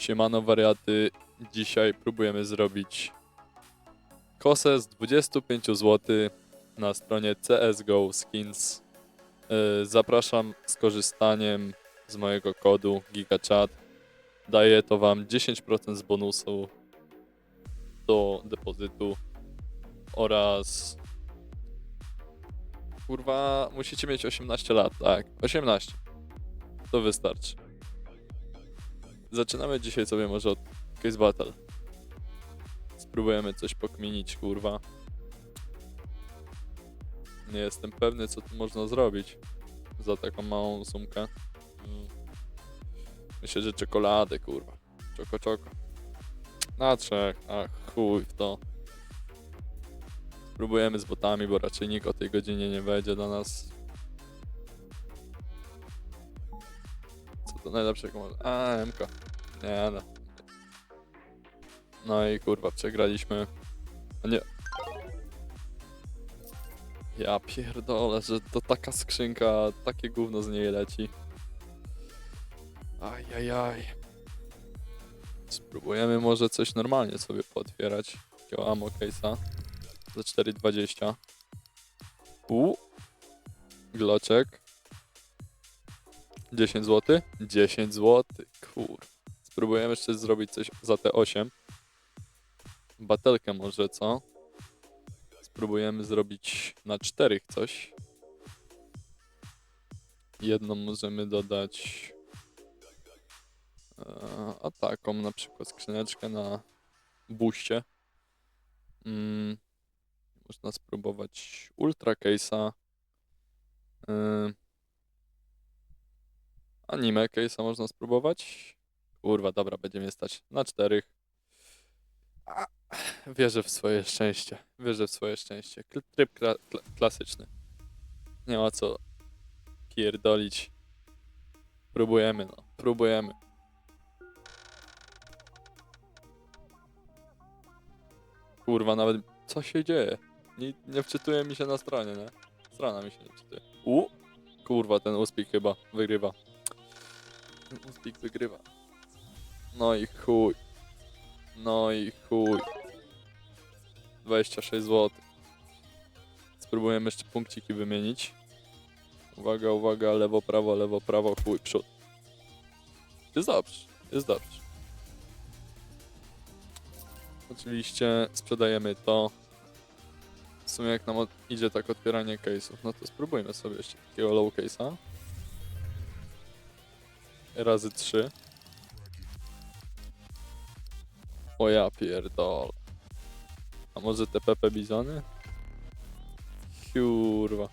Siemano wariaty, dzisiaj próbujemy zrobić kosę z 25 zł na stronie CSGO Skins. Yy, Zapraszam z korzystaniem z mojego kodu GigaChat. Daje to wam 10% z bonusu do depozytu oraz kurwa musicie mieć 18 lat, tak, 18. To wystarczy. Zaczynamy dzisiaj sobie może od Case Battle. Spróbujemy coś pokminić, kurwa. Nie jestem pewny, co tu można zrobić za taką małą sumkę. Mm. Myślę, że czekoladę, kurwa. Czoko, czoko. Na trzech, a chuj w to. Spróbujemy z botami, bo raczej nikt o tej godzinie nie wejdzie do nas. To najlepszego może? A, MK. Nie no. No i kurwa, przegraliśmy. A nie. Ja pierdolę, że to taka skrzynka, takie gówno z niej leci. Ajajaj. Spróbujemy może coś normalnie sobie pootwierać. Takiego ammo case'a. Za 4,20. U. Gloczek. 10 zł? 10 zł. Kur. Spróbujemy jeszcze zrobić coś za te 8. Batelkę może, co? Spróbujemy zrobić na 4 coś. Jedną możemy dodać. e, A taką na przykład skrzyneczkę na buście. Mm, można spróbować Ultra Case'a. Yy, Anime case'a można spróbować. Kurwa, dobra, będzie mnie stać na czterech. Wierzę w swoje szczęście. Wierzę w swoje szczęście. Kl- Tryb kla klasyczny. Nie ma co pierdolić. Próbujemy, no. Próbujemy. Kurwa, nawet co się dzieje? Nie, nie wczytuje mi się na stronie, nie? Strona mi się nie wczytuje. U! Kurwa, ten uspik chyba wygrywa. Uspik wygrywa. No i chuj. No i chuj. 26 zł. Spróbujemy jeszcze punkciki wymienić. Uwaga, uwaga, lewo, prawo, lewo, prawo, chuj, przód. Jest dobrze, jest dobrze. Oczywiście sprzedajemy to. W sumie jak nam idzie tak otwieranie case'ów, no to spróbujmy sobie jeszcze takiego low case'a. Razy 3. O ja pierdolę. A może te Pepe Bizony? Kurwa.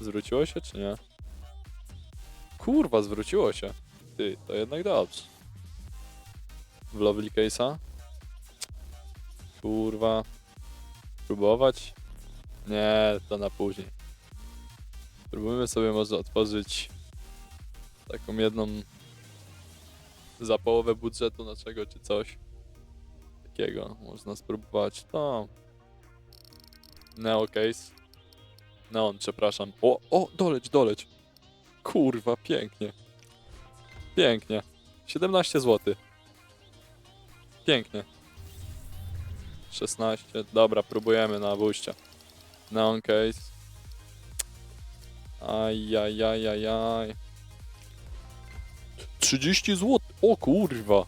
Zwróciło się czy nie? Kurwa, zwróciło się. Ty, to jednak dobrze. W Lovely Case'a? Kurwa. Próbować? Nie, to na później. Spróbujmy sobie może otworzyć taką jedną za połowę budżetu naszego czy coś takiego. Można spróbować to. Neo case. Neon, przepraszam. O, o, doleć, doleć. Kurwa, pięknie. Pięknie. 17 zł. Pięknie. 16. Dobra, próbujemy na buście. Neon case. Ajajajajaj. 30 zł. O kurwa.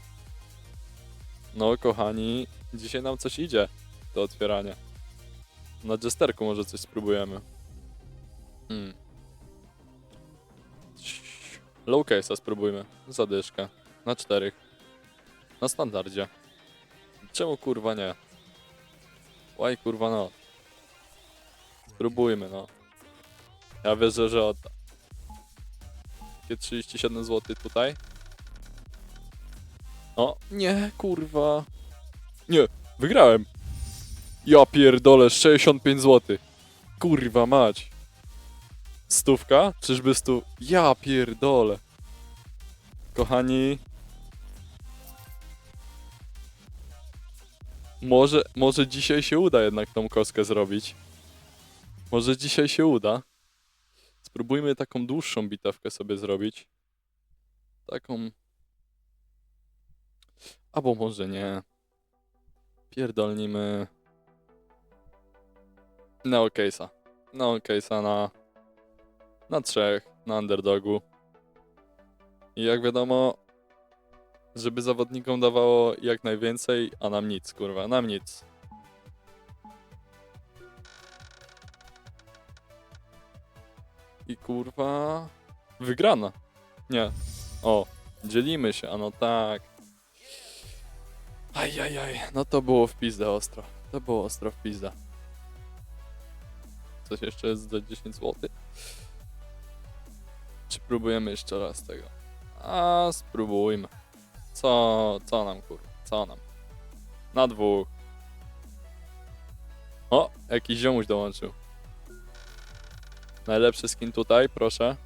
No kochani, dzisiaj nam coś idzie do otwierania. Na jesterku może coś spróbujemy. Hmm. Low case'a spróbujmy. Zadyszkę. Na czterech. Na standardzie. Czemu kurwa nie? Łaj kurwa no. Spróbujmy no. Ja wierzę, że odda. Takie 37 zł tutaj. O, nie, kurwa. Nie, wygrałem. Ja pierdolę, 65 zł. Kurwa mać. Stówka? Czyżby stu... Ja pierdolę. Kochani. Może, może dzisiaj się uda jednak tą kostkę zrobić. Może dzisiaj się uda. Spróbujmy taką dłuższą bitewkę sobie zrobić. Taką Albo może nie. Pierdolnimy. Neo Case'a. Neo Case'a na. Na trzech, na underdogu. I jak wiadomo, żeby zawodnikom dawało jak najwięcej, a nam nic, kurwa, nam nic. I kurwa. Wygrana. Nie. O, dzielimy się, a no tak. Ajajaj, no to było w pizdę ostro. To było ostro w pizdę. Coś jeszcze jest za 10 zł? Czy próbujemy jeszcze raz tego? A spróbujmy. Co, co nam kurwa, co nam? Na dwóch. O, jakiś ziomuś dołączył. Najlepszy skin tutaj, proszę.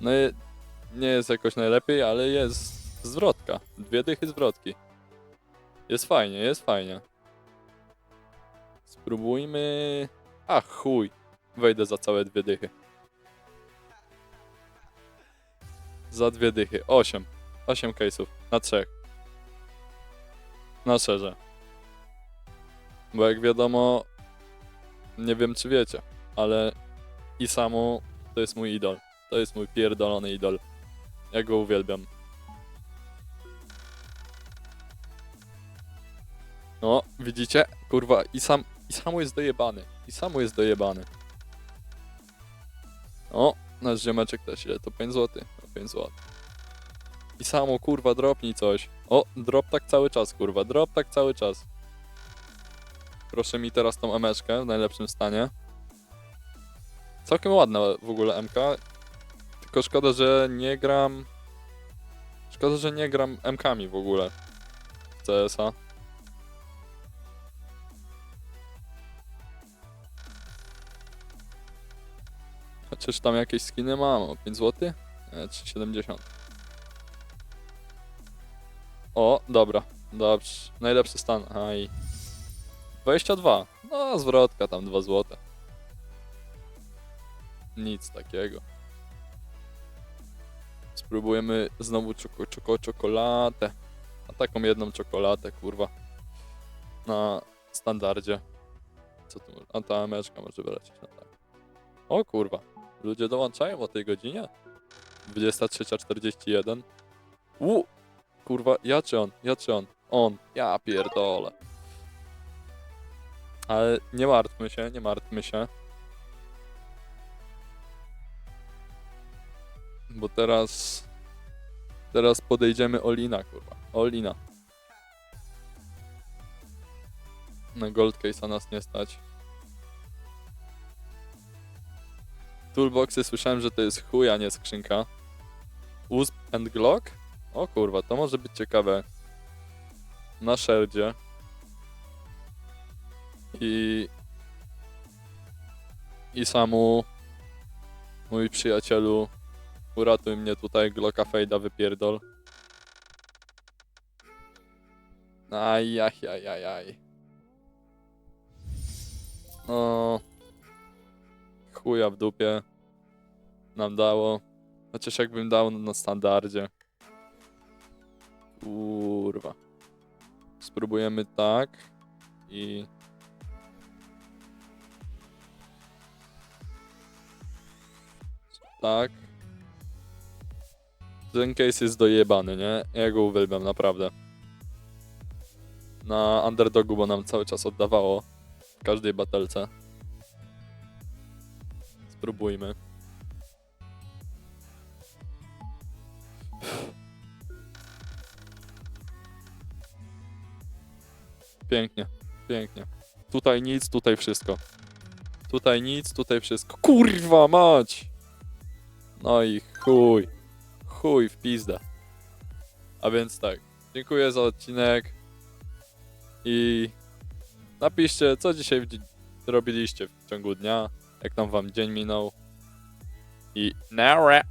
No i nie jest jakoś najlepiej, ale jest zwrotka. Dwie dychy zwrotki. Jest fajnie, jest fajnie. Spróbujmy... A chuj. Wejdę za całe dwie dychy. Za dwie dychy. Osiem. Osiem case'ów. Na trzech. Na szerze. Bo jak wiadomo... Nie wiem czy wiecie, ale Isamu to jest mój idol. To jest mój pierdolony idol. Ja go uwielbiam. No, widzicie? Kurwa, Isam, Isamu jest dojebany. Isamu jest dojebany. O, nasz ziomeczek też ile? To 5 zł? O, 5 zł. Isamu, kurwa, dropnij coś. O, drop tak cały czas, kurwa, drop tak cały czas. Proszę mi teraz tą emeczkę w najlepszym stanie. Całkiem ładna w ogóle MK. Tylko szkoda, że nie gram. Szkoda, że nie gram MKami w ogóle. CS-a. Chociaż tam jakieś skiny mam. O 5 zł? Nie, 3,70. O, dobra. Dobrze. Najlepszy stan. Aj. 22. No, zwrotka tam 2 zł. Nic takiego. Spróbujemy znowu czoko, czoko, czekoladę. A taką jedną czekoladę, kurwa. Na standardzie. Co tu? A ta meczka może wylecieć na tak. O kurwa. Ludzie dołączają o tej godzinie? 23.41. U! Kurwa, ja czy on? Ja czy on? On. Ja pierdolę. Ale nie martwmy się, nie martwmy się. Bo teraz... Teraz podejdziemy Olina, kurwa. Olina. Na Gold Case'a nas nie stać. Toolboxy słyszałem, że to jest chuj, a nie skrzynka. Usp and Glock? O kurwa, to może być ciekawe. Na szerdzie. I... I samu... Mój przyjacielu... Uratuj mnie tutaj, Glocka Fejda wypierdol. Aj, aj, aj, aj, aj. Chuja w dupie. Nam dało. Chociaż jakbym dał na standardzie. Kurwa. Spróbujemy tak. I... Tak. Ten case jest dojebany, nie? Ja go uwielbiam, naprawdę. Na underdogu, bo nam cały czas oddawało w każdej batelce. Spróbujmy. Pięknie, pięknie. Tutaj nic, tutaj wszystko. Tutaj nic, tutaj wszystko. Kurwa mać! No i chuj. Chuj w pizdę. A więc tak. Dziękuję za odcinek. I napiszcie, co dzisiaj robiliście w ciągu dnia. Jak tam wam dzień minął. I nara.